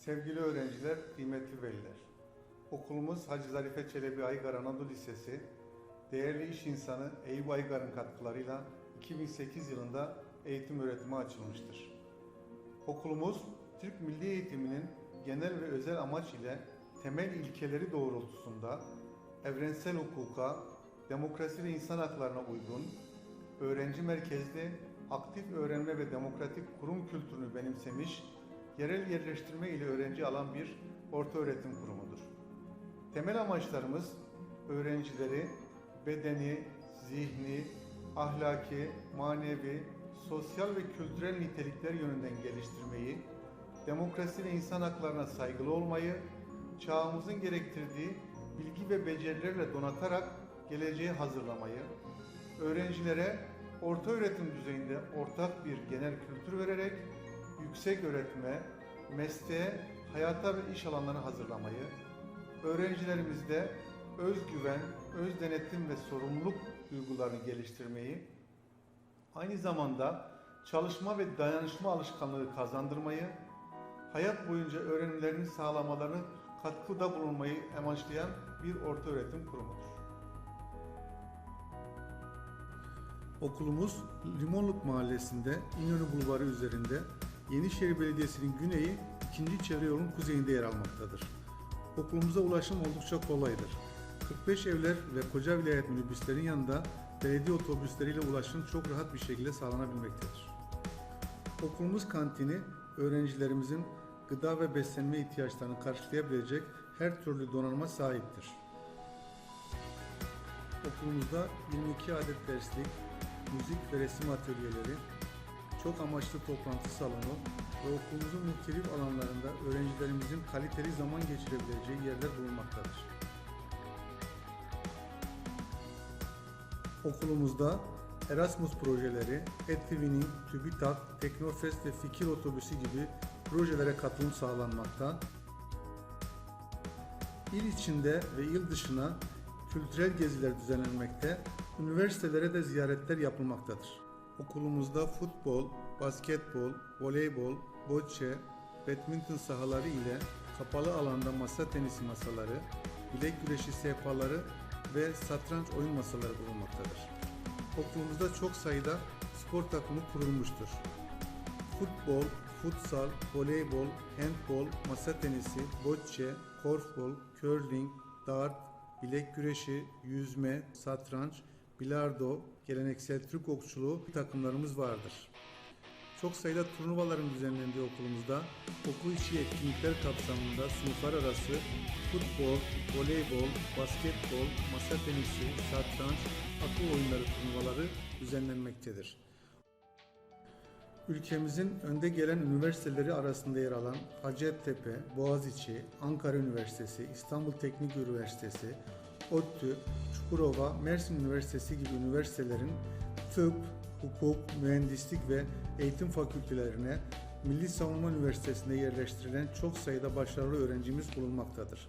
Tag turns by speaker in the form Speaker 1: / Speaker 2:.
Speaker 1: Sevgili öğrenciler, kıymetli veliler. Okulumuz Hacı Zarife Çelebi Aygar Anadolu Lisesi, değerli iş insanı Eyüp Aygar'ın katkılarıyla 2008 yılında eğitim öğretime açılmıştır. Okulumuz, Türk Milli Eğitiminin genel ve özel amaç ile temel ilkeleri doğrultusunda evrensel hukuka, demokrasi ve insan haklarına uygun, öğrenci merkezli, aktif öğrenme ve demokratik kurum kültürünü benimsemiş, yerel yerleştirme ile öğrenci alan bir orta öğretim kurumudur. Temel amaçlarımız öğrencileri bedeni, zihni, ahlaki, manevi, sosyal ve kültürel nitelikler yönünden geliştirmeyi, demokrasi ve insan haklarına saygılı olmayı, çağımızın gerektirdiği bilgi ve becerilerle donatarak geleceğe hazırlamayı, öğrencilere orta öğretim düzeyinde ortak bir genel kültür vererek yüksek öğretime, mesleğe, hayata ve iş alanlarına hazırlamayı, öğrencilerimizde özgüven, öz denetim ve sorumluluk duygularını geliştirmeyi, aynı zamanda çalışma ve dayanışma alışkanlığı kazandırmayı, hayat boyunca öğrenimlerini sağlamalarını katkıda bulunmayı amaçlayan bir orta öğretim kurumudur. Okulumuz Limonluk Mahallesi'nde İnönü Bulvarı üzerinde Yenişehir Belediyesi'nin güneyi 2. çevre yolun kuzeyinde yer almaktadır. Okulumuza ulaşım oldukça kolaydır. 45 evler ve koca vilayet minibüslerin yanında belediye otobüsleriyle ulaşım çok rahat bir şekilde sağlanabilmektedir. Okulumuz kantini öğrencilerimizin gıda ve beslenme ihtiyaçlarını karşılayabilecek her türlü donanıma sahiptir. Okulumuzda 22 adet derslik, müzik ve resim atölyeleri, çok amaçlı toplantı salonu ve okulumuzun muhtelif alanlarında öğrencilerimizin kaliteli zaman geçirebileceği yerler bulunmaktadır. Okulumuzda Erasmus projeleri, Etwinning, TÜBİTAK, Teknofest ve Fikir Otobüsü gibi projelere katılım sağlanmakta. İl içinde ve il dışına kültürel geziler düzenlenmekte, üniversitelere de ziyaretler yapılmaktadır. Okulumuzda futbol, basketbol, voleybol, bocce, badminton sahaları ile kapalı alanda masa tenisi masaları, bilek güreşi sehpaları ve satranç oyun masaları bulunmaktadır. Okulumuzda çok sayıda spor takımı kurulmuştur. Futbol, futsal, voleybol, handbol, masa tenisi, bocce, korfbol, curling, dart, bilek güreşi, yüzme, satranç, bilardo, geleneksel Türk okçuluğu takımlarımız vardır. Çok sayıda turnuvaların düzenlendiği okulumuzda okul içi etkinlikler kapsamında sınıflar arası futbol, voleybol, basketbol, masa tenisi, satranç, akıl oyunları turnuvaları düzenlenmektedir. Ülkemizin önde gelen üniversiteleri arasında yer alan Hacettepe, Boğaziçi, Ankara Üniversitesi, İstanbul Teknik Üniversitesi, ODTÜ, Çukurova, Mersin Üniversitesi gibi üniversitelerin tıp, hukuk, mühendislik ve eğitim fakültelerine Milli Savunma Üniversitesi'nde yerleştirilen çok sayıda başarılı öğrencimiz bulunmaktadır.